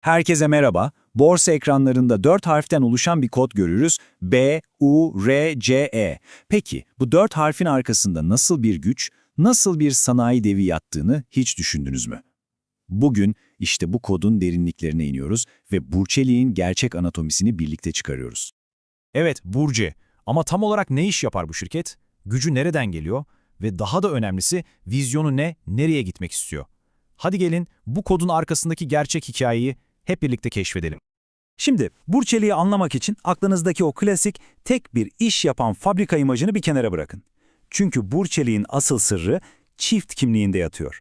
Herkese merhaba. Borsa ekranlarında 4 harften oluşan bir kod görürüz. B, U, R, C, E. Peki bu 4 harfin arkasında nasıl bir güç, nasıl bir sanayi devi yattığını hiç düşündünüz mü? Bugün işte bu kodun derinliklerine iniyoruz ve Burçelik'in gerçek anatomisini birlikte çıkarıyoruz. Evet, Burcu. Ama tam olarak ne iş yapar bu şirket? Gücü nereden geliyor? Ve daha da önemlisi vizyonu ne, nereye gitmek istiyor? Hadi gelin bu kodun arkasındaki gerçek hikayeyi hep birlikte keşfedelim. Şimdi Burçelik'i anlamak için aklınızdaki o klasik tek bir iş yapan fabrika imajını bir kenara bırakın. Çünkü Burçelik'in asıl sırrı çift kimliğinde yatıyor.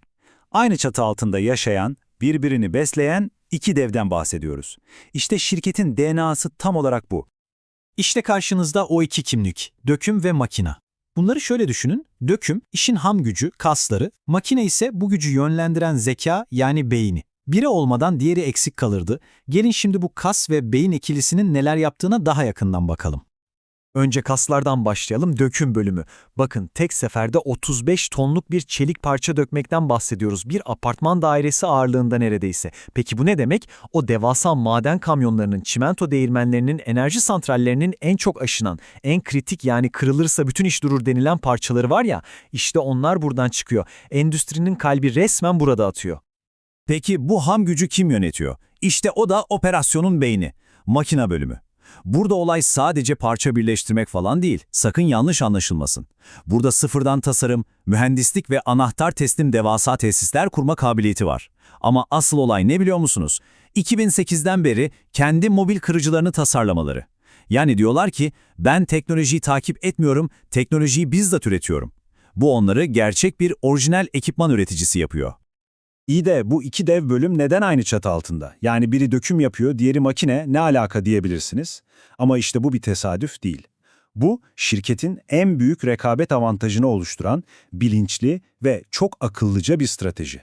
Aynı çatı altında yaşayan, birbirini besleyen iki devden bahsediyoruz. İşte şirketin DNA'sı tam olarak bu. İşte karşınızda o iki kimlik, döküm ve makina. Bunları şöyle düşünün, döküm işin ham gücü, kasları, makine ise bu gücü yönlendiren zeka yani beyni. Biri olmadan diğeri eksik kalırdı. Gelin şimdi bu kas ve beyin ikilisinin neler yaptığına daha yakından bakalım. Önce kaslardan başlayalım, döküm bölümü. Bakın tek seferde 35 tonluk bir çelik parça dökmekten bahsediyoruz. Bir apartman dairesi ağırlığında neredeyse. Peki bu ne demek? O devasa maden kamyonlarının, çimento değirmenlerinin, enerji santrallerinin en çok aşınan, en kritik yani kırılırsa bütün iş durur denilen parçaları var ya, işte onlar buradan çıkıyor. Endüstrinin kalbi resmen burada atıyor. Peki bu ham gücü kim yönetiyor? İşte o da operasyonun beyni, makina bölümü. Burada olay sadece parça birleştirmek falan değil, sakın yanlış anlaşılmasın. Burada sıfırdan tasarım, mühendislik ve anahtar teslim devasa tesisler kurma kabiliyeti var. Ama asıl olay ne biliyor musunuz? 2008'den beri kendi mobil kırıcılarını tasarlamaları. Yani diyorlar ki ben teknolojiyi takip etmiyorum, teknolojiyi bizzat üretiyorum. Bu onları gerçek bir orijinal ekipman üreticisi yapıyor. İyi de bu iki dev bölüm neden aynı çatı altında? Yani biri döküm yapıyor, diğeri makine, ne alaka diyebilirsiniz. Ama işte bu bir tesadüf değil. Bu, şirketin en büyük rekabet avantajını oluşturan bilinçli ve çok akıllıca bir strateji.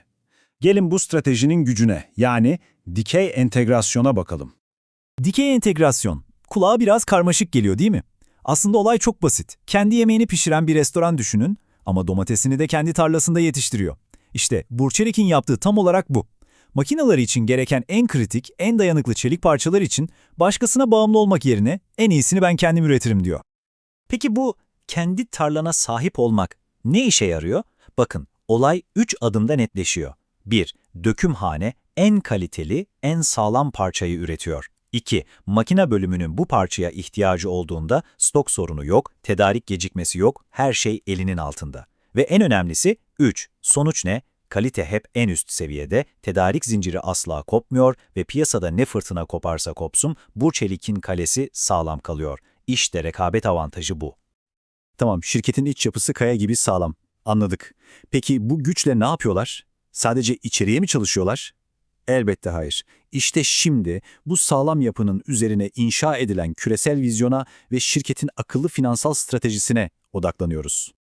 Gelin bu stratejinin gücüne, yani dikey entegrasyona bakalım. Dikey entegrasyon. Kulağa biraz karmaşık geliyor değil mi? Aslında olay çok basit. Kendi yemeğini pişiren bir restoran düşünün ama domatesini de kendi tarlasında yetiştiriyor. İşte Burçelik'in yaptığı tam olarak bu. Makineler için gereken en kritik, en dayanıklı çelik parçalar için başkasına bağımlı olmak yerine en iyisini ben kendim üretirim diyor. Peki bu kendi tarlana sahip olmak ne işe yarıyor? Bakın olay 3 adımda netleşiyor. 1. Dökümhane en kaliteli, en sağlam parçayı üretiyor. 2. Makine bölümünün bu parçaya ihtiyacı olduğunda stok sorunu yok, tedarik gecikmesi yok, her şey elinin altında. Ve en önemlisi 3. Sonuç ne? Kalite hep en üst seviyede, tedarik zinciri asla kopmuyor ve piyasada ne fırtına koparsa kopsun, Burçelik'in kalesi sağlam kalıyor. İşte rekabet avantajı bu. Tamam, şirketin iç yapısı kaya gibi sağlam. Anladık. Peki bu güçle ne yapıyorlar? Sadece içeriye mi çalışıyorlar? Elbette hayır. İşte şimdi bu sağlam yapının üzerine inşa edilen küresel vizyona ve şirketin akıllı finansal stratejisine odaklanıyoruz.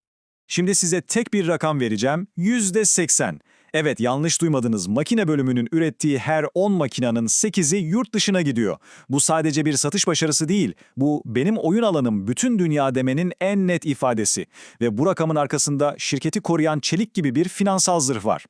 Şimdi size tek bir rakam vereceğim. %80. Evet yanlış duymadınız. Makine bölümünün ürettiği her 10 makinenin 8'i yurt dışına gidiyor. Bu sadece bir satış başarısı değil. Bu benim oyun alanım bütün dünya demenin en net ifadesi. Ve bu rakamın arkasında şirketi koruyan çelik gibi bir finansal zırh var.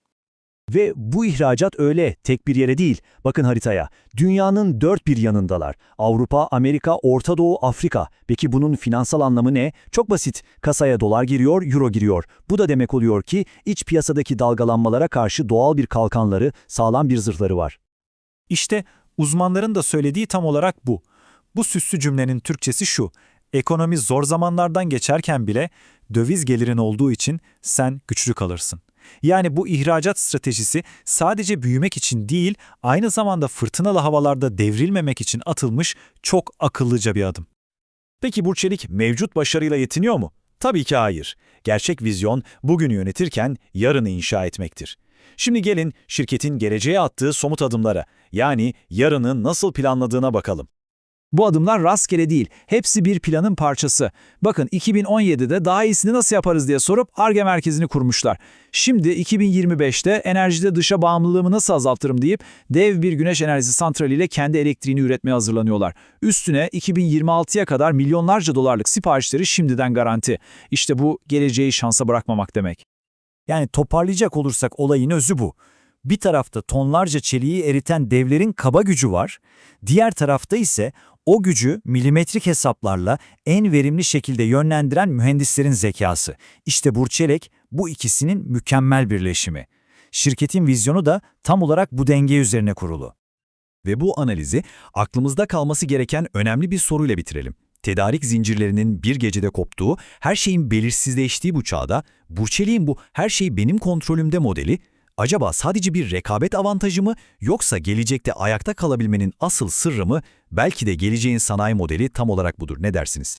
Ve bu ihracat öyle, tek bir yere değil. Bakın haritaya. Dünyanın dört bir yanındalar. Avrupa, Amerika, Orta Doğu, Afrika. Peki bunun finansal anlamı ne? Çok basit. Kasaya dolar giriyor, euro giriyor. Bu da demek oluyor ki iç piyasadaki dalgalanmalara karşı doğal bir kalkanları, sağlam bir zırhları var. İşte uzmanların da söylediği tam olarak bu. Bu süslü cümlenin Türkçesi şu. Ekonomi zor zamanlardan geçerken bile döviz gelirin olduğu için sen güçlü kalırsın. Yani bu ihracat stratejisi sadece büyümek için değil, aynı zamanda fırtınalı havalarda devrilmemek için atılmış çok akıllıca bir adım. Peki Burçelik mevcut başarıyla yetiniyor mu? Tabii ki hayır. Gerçek vizyon bugünü yönetirken yarını inşa etmektir. Şimdi gelin şirketin geleceğe attığı somut adımlara, yani yarını nasıl planladığına bakalım. Bu adımlar rastgele değil, hepsi bir planın parçası. Bakın 2017'de daha iyisini nasıl yaparız diye sorup ARGE merkezini kurmuşlar. Şimdi 2025'te enerjide dışa bağımlılığımı nasıl azaltırım deyip dev bir güneş enerjisi santraliyle kendi elektriğini üretmeye hazırlanıyorlar. Üstüne 2026'ya kadar milyonlarca dolarlık siparişleri şimdiden garanti. İşte bu geleceği şansa bırakmamak demek. Yani toparlayacak olursak olayın özü bu. Bir tarafta tonlarca çeliği eriten devlerin kaba gücü var, diğer tarafta ise o gücü milimetrik hesaplarla en verimli şekilde yönlendiren mühendislerin zekası. İşte Burçelek bu ikisinin mükemmel birleşimi. Şirketin vizyonu da tam olarak bu denge üzerine kurulu. Ve bu analizi aklımızda kalması gereken önemli bir soruyla bitirelim. Tedarik zincirlerinin bir gecede koptuğu, her şeyin belirsizleştiği bu çağda, Burçelik'in bu her şey benim kontrolümde modeli, acaba sadece bir rekabet avantajı mı yoksa gelecekte ayakta kalabilmenin asıl sırrı mı? Belki de geleceğin sanayi modeli tam olarak budur. Ne dersiniz?